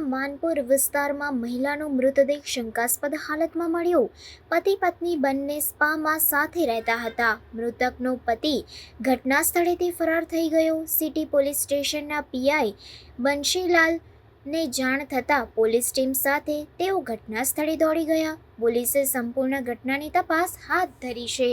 માનપુર વિસ્તારમાં મહિલાનો મૃતદેહ શંકાસ્પદ હાલતમાં મળ્યો. પતિ પત્ની બંને સ્પામાં સાથે રહેતા હતા. મૃતકનો પતિ ઘટના સ્થળેથી ફરાર થઈ ગયો. સિટી પોલીસ સ્ટેશનના પીઆઈ બંશીલાલ ને જાણ થતાં પોલીસ ટીમ સાથે તેઓ ઘટના સ્થળે દોડી ગયા. પોલીસે સંપૂર્ણ ઘટનાની તપાસ હાથ ધરી છે.